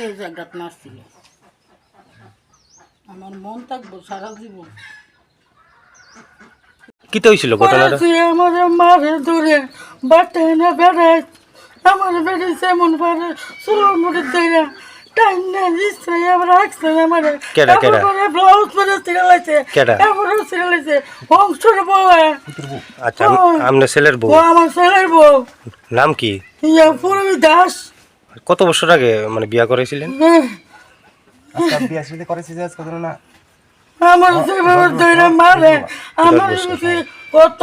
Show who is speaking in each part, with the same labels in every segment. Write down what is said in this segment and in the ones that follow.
Speaker 1: এই জায়গাত নাচছিল আমার মন থাকব সারা জীবন।
Speaker 2: কিতে হয়েছিল ঘটনাটা?
Speaker 1: আমার মারে ধরে বাটে না বেড়াই আমার বেড়েছে এমন পারে সুলোর মুখে ধরে টাইম না দিচ্ছে আমার।
Speaker 2: কেডা, কেডা?
Speaker 1: ব্লাউজ পরে সিরালাইছে
Speaker 2: কেডা?
Speaker 1: এবারও সিরালাইছে বংশর বউ
Speaker 2: আচ্ছা আম- ছেলের বউ?
Speaker 1: ও আমার ছেলের বউ।
Speaker 2: নাম কি?
Speaker 1: ইয়া পুরবি দাস।
Speaker 2: কত বছর আগে মানে বিয়া করেছিলেন?
Speaker 3: বিয়া করেছি যে না?
Speaker 1: আমার সেভাবে ধরে মারে আমার কত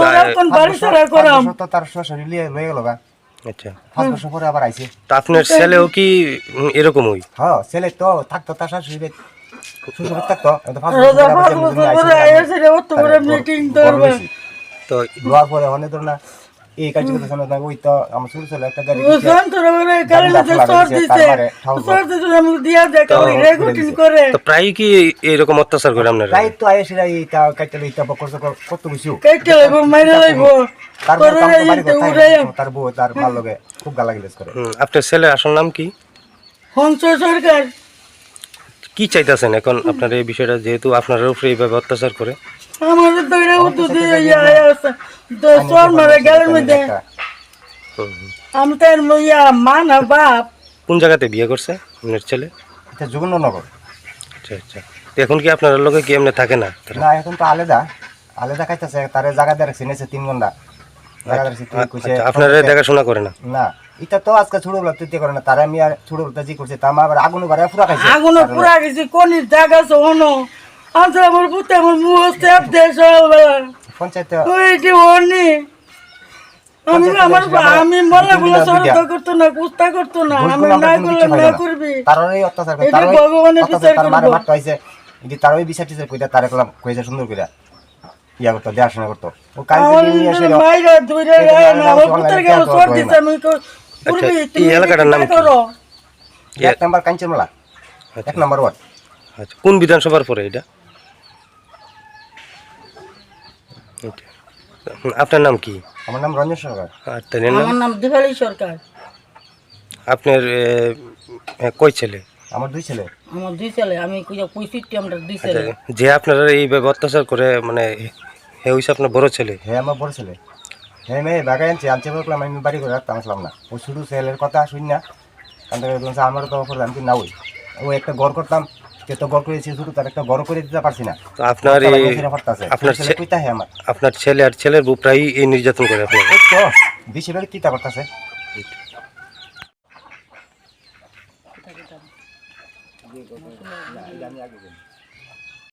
Speaker 1: বাড়ি করাম।
Speaker 3: তার শ্বশুর লিয়ে লয়ে গেল
Speaker 2: আচ্ছা।
Speaker 3: পাঁচ বছর পরে আবার আইছে।
Speaker 2: তো আপনার ছেলেও কি এরকমই?
Speaker 3: হ্যাঁ ছেলে তো থাকতো তার শাশুড়ি শ্বশুর থাকতো কিন্তু পাঁচ বছর পরে আইছে,
Speaker 1: মিটিং।
Speaker 2: তো
Speaker 3: পরে অনেক না এই কাজ করতে শোনা ওই তো আমার ছোট ছেলে একটা গাড়ি
Speaker 1: ও
Speaker 3: দিছে,
Speaker 1: শান্ত রে বলে কালে
Speaker 3: গাড়ি
Speaker 1: যে সর সর দিছে আমি দিয়া দেখ ওই রেগুটিন করে।
Speaker 2: তো প্রায় কি এরকম অত্যাচার করে আপনার?
Speaker 3: তাই তো কাইতে লইতা বকর সকর কত কিছু?
Speaker 1: মাইরে লাগব
Speaker 3: তার বউ তো বাড়ি কোথায়? তার বউ তার ভালো লাগে খুব গালাগালিজ করে।
Speaker 2: আপনার ছেলের আসল নাম কি?
Speaker 1: হংস সরকার।
Speaker 2: কি চাইতেছেন এখন আপনার এই বিষয়টা? যেহেতু আপনার উপরে এইভাবে অত্যাচার করে।
Speaker 1: আমাদের দইরা উঠু দিয়ে ইয়া আছে। তো সর মারে গেলের মধ্যে। আমি তার ইয়া মা না বাপ।
Speaker 2: কোন জায়গাতে বিয়ে করছে আপনার ছেলে?
Speaker 3: এটা
Speaker 2: আচ্ছা আচ্ছা। এখন কি আপনার লোকে কি এমনি থাকে না?
Speaker 3: না এখন তো আলাদা। আলাদা খাইতেছে তারে জায়গা দিয়ে রাখছি নেছে তিন ঘণ্টা। কইছে,
Speaker 2: আচ্ছা আপনারা দেখাশোনা করে না?
Speaker 3: না এটা তো আজকে ছোট বেলা তুই করে না তারা আমি আর ছোট বেলা জি করছে তা মা আবার আগুন বাড়া পুরা খাইছে।
Speaker 1: আগুনে পুরা গেছি কোনির জায়গা আচ্ছা আমার পুতে আমার মুখ স্টেপ দিয়ে
Speaker 3: পঞ্চায়েত
Speaker 1: ওই যে অনি আমি আমার আমি বলে বলে সরতা করতো না কুস্তা করতো না আমি না করলে না করবি।
Speaker 3: তার এই অত্যাচার করে তার
Speaker 1: ভগবানের বিচার
Speaker 3: তার মারে মারতে হইছে এটি তার ওই বিচার টিচার কইতা তারে কলাম কইছে সুন্দর কইরা ইয়া করতো দেখাশোনা করতো। ও কাল নিয়ে এসে
Speaker 1: মাইরা ধুইরা না আমার পুতের গেল সর দিছে আমি কই, করবি
Speaker 2: আচ্ছা, এই এলাকাটার নাম
Speaker 1: কি
Speaker 2: কি?
Speaker 1: করো?
Speaker 3: এক নাম্বার কাঞ্চনমালা।
Speaker 2: আচ্ছা।
Speaker 3: এক নাম্বার ওয়ার্ড।
Speaker 2: আচ্ছা কোন বিধানসভার পরে এটা আচ্ছা। হুম, আপনার নাম কি?
Speaker 3: আমার নাম রঞ্জন সরকার।
Speaker 2: আর তার নাম?
Speaker 1: আমার নাম দিবালি সরকার।
Speaker 2: আপনার কয় ছেলে?
Speaker 3: আমার দুই ছেলে।
Speaker 1: আমার দুই ছেলে আমি পঁয়ষট্টি আমরা দুই
Speaker 2: আচ্ছা,
Speaker 1: ছেলে
Speaker 2: যে আপনারা এইভাবে অত্যাচার করে মানে হে হইছে আপনার বড় ছেলে?
Speaker 3: হ্যাঁ আমার বড় ছেলে। হ্যাঁ মেয়ে বাগাই আনছে আনছে বললাম আমি বাড়ি করে রাখতাম আসলাম না ও শুধু ছেলের কথা শুন না। কারণ আমারও তো আমি কি না ওই ও একটা ঘর করতাম সে তো ঘর শুধু তার একটা ঘর করে দিতে পারছি না।
Speaker 2: তো আপনার এই আপনার
Speaker 3: ছেলে কইতা হ্যাঁ আমার।
Speaker 2: আপনার ছেলে আর ছেলের বউ প্রায়ই এই নির্যাতন করে আপনার।
Speaker 3: এই তো বেশিরভাগ চিন্তা করতেছে?